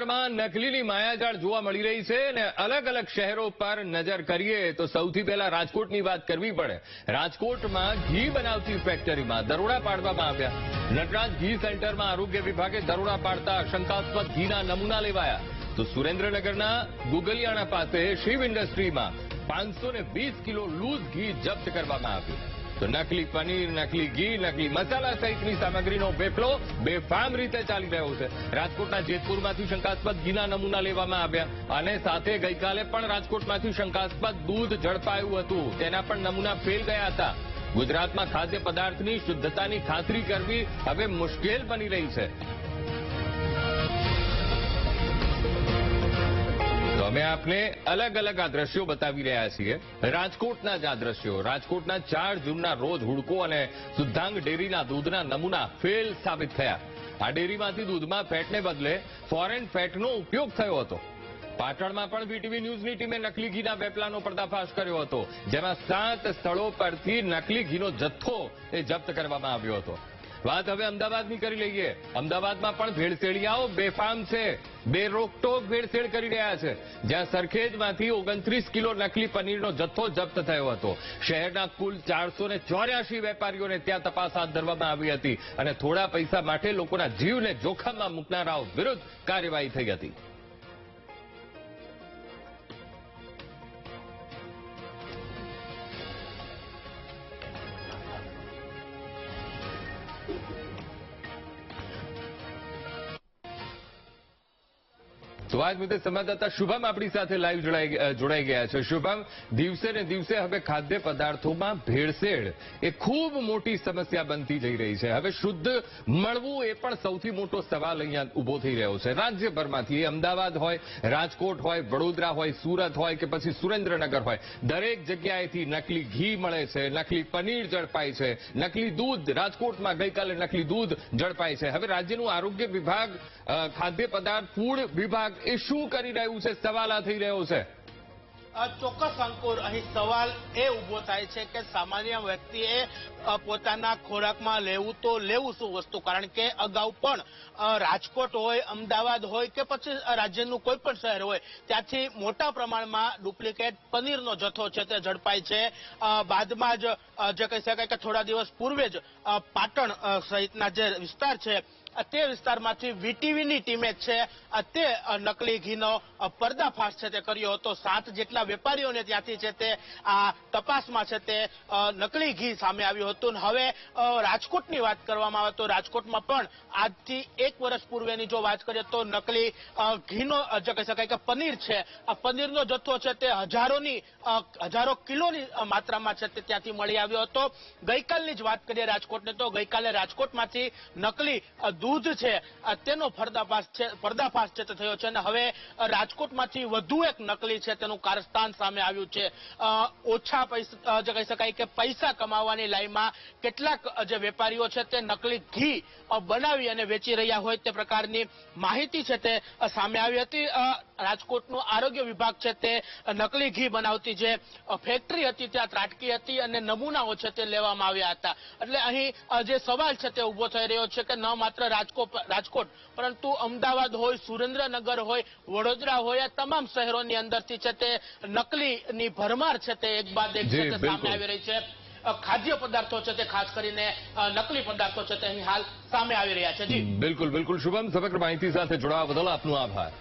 રાજ્યભરમાં નકલીની માયાજાળ જોવા મળી રહી છે અને અલગ અલગ શહેરો પર નજર કરીએ તો સૌથી પહેલા રાજકોટની વાત કરવી પડે. રાજકોટમાં ઘી બનાવતી ફેક્ટરીમાં દરોડા પાડવામાં આવ્યા. નટરાજ ઘી સેન્ટરમાં આરોગ્ય વિભાગે દરોડા પાડતા શંકાસ્પદ ઘીના નમૂના લેવાયા. તો સુરેન્દ્રનગરના ગુગલિયાણા પાસે શિવ ઇન્ડસ્ટ્રીમાં પાંચસો કિલો લૂઝ ઘી જપ્ત કરવામાં આવ્યું. તો નકલી પનીર, નકલી ઘી, નકલી મસાલા સહિતની સામગ્રીનો વેપલો બેફામ રીતે ચાલી રહ્યો છે. રાજકોટના જેતપુરમાંથી શંકાસ્પદ ઘીના નમૂના લેવામાં આવ્યા અને સાથે ગઈકાલે પણ રાજકોટમાંથી શંકાસ્પદ દૂધ ઝડપાયું હતું. તેના પણ નમૂના ફેલ ગયા હતા. ગુજરાતમાં ખાદ્ય પદાર્થની શુદ્ધતાની ખાતરી કરવી હવે મુશ્કેલ બની રહી છે. અમે આપને અલગ અલગ આ દ્રશ્યો બતાવી રહ્યા છીએ. રાજકોટના જ આ દ્રશ્યો, રાજકોટના ચાર જૂનના રોજ હુડકો અને શુદ્ધાંગ ડેરીના દૂધના નમૂના ફેલ સાબિત થયા. આ ડેરીમાંથી દૂધમાં ફેટને બદલે ફોરેન ફેટનો ઉપયોગ થયો હતો. પાટણમાં પણ વીટીવી ન્યૂઝની ટીમે નકલી ઘીના વેપલાનો પર્દાફાશ કર્યો હતો, જેમાં સાત સ્થળો પરથી નકલી ઘીનો જથ્થો એ જપ્ત કરવામાં આવ્યો હતો. વાત હવે અમદાવાદની કરી લઈએ. અમદાવાદમાં પણ ભેળસેળિયાઓ બેફામ છે. બે રોકટોક ભેળસેળ કરી રહ્યા છે. જ્યાં સરખેજમાંથી ઓગણત્રીસ કિલો નકલી પનીરનો જથ્થો જપ્ત થયો હતો. શહેરના કુલ ચારસો વેપારીઓને ત્યાં તપાસ હાથ ધરવામાં આવી હતી અને થોડા પૈસા માટે લોકોના જીવને જોખમમાં મૂકનારાઓ વિરુદ્ધ કાર્યવાહી થઈ હતી. તો આજ સંવાદદાતા શુભમ આપણી સાથે લાઈવ જોડાઈ ગયા છે. શુભમ, દિવસે ને દિવસે હવે ખાદ્ય પદાર્થોમાં ભેળસેળ એ ખૂબ મોટી સમસ્યા બનતી જઈ રહી છે. હવે શુદ્ધ મળવું એ પણ સૌથી મોટો સવાલ અહીંયા ઊભો થઈ રહ્યો છે. રાજ્યભરમાંથી અમદાવાદ હોય, રાજકોટ હોય, વડોદરા હોય, સુરત હોય કે પછી સુરેન્દ્રનગર હોય, દરેક જગ્યાએથી નકલી ઘી મળે છે, નકલી પનીર ઝડપાય છે, નકલી દૂધ, રાજકોટમાં ગઈકાલે નકલી દૂધ ઝડપાય છે. હવે રાજ્યનું આરોગ્ય વિભાગ ખાદ્ય પદાર્થ, ફૂડ વિભાગ એ શું કરી રહ્યું છે? સવાલ આ થઈ રહ્યો છે. ચોક્કસ અંકુર, અહીં સવાલ એ ઊભો થાય છે કે સામાન્ય વ્યક્તિએ પોતાના ખોરાકમાં લેવું તો લેવું શું વસ્તુ? કારણ કે અગાઉ પણ રાજકોટ હોય, અમદાવાદ હોય કે પછી રાજ્યનું કોઈ પણ શહેર હોય, ત્યાંથી મોટા પ્રમાણમાં ડુપ્લિકેટ પનીરનો જથ્થો છે તે ઝડપાય છે. બાદમાં જ જે કહી શકાય કે થોડા દિવસ પૂર્વે જ પાટણ સહિતના જે વિસ્તાર છે તે વિસ્તારમાંથી વીટીવીની ટીમે છે તે નકલી ઘીનો પર્દાફાશ છે તે કર્યો હતો. સાત જેટલા વેપારીઓને ત્યાંથી છે તે, આ તપાસમાં છે તે નકલી ઘી સામે આવ્યું હતું. હવે રાજકોટની વાત કરવામાં આવે તો રાજકોટમાં પણ આજથી એક વર્ષ પૂર્વેની જો વાત કરીએ તો નકલી ઘીનો જે કહી શકાય કે પનીર છે, આ પનીરનો જથ્થો છે તે હજારોની હજારો કિલોની માત્રામાં છે તે ત્યાંથી મળી આવ્યો હતો. ગઈકાલની જ વાત કરીએ રાજકોટની તો ગઈકાલે રાજકોટમાંથી નકલી દૂધ છે તેનો પર્દાફાશ છે થયો છે અને હવે રાજકોટમાંથી વધુ એક નકલી છે તેનું કારસ્તાન સામે આવ્યું છે. ઓછા પૈસા કહી શકાય કે પૈસા કમાવાની લાઈનમાં કેટલાક જે વેપારીઓ છે તે નકલી ઘી બનાવી અને વેચી રહ્યા હોય તે પ્રકારની માહિતી છે તે સામે આવી હતી. રાજકોટનું આરોગ્ય વિભાગ છે તે નકલી ઘી બનાવતી જે ફેક્ટરી હતી ત્યાં ત્રાટકી હતી અને નમૂનાઓ છે તે લેવામાં આવ્યા હતા. એટલે અહીં જે સવાલ છે તે ઊભો થઈ રહ્યો છે કે ન માત્ર રાજકોટ. પરંતુ અમદાવાદ હોય સુરેન્દ્રનગર હોય વડોદરા હોય આ તમામ શહેરોની અંદરથી છે તે નકલીની ભરમાર છે તે એક બાદ એક. સામે આવી રહી છે. ખાદ્ય પદાર્થો છે તે ખાસ કરીને નકલી પદાર્થો છે તે હાલ સામે આવી રહ્યા છે. જી. બિલકુલ બિલકુલ. શુભમ સમગ્ર માહિતી સાથે જોડાવા બદલ આપનો આભાર.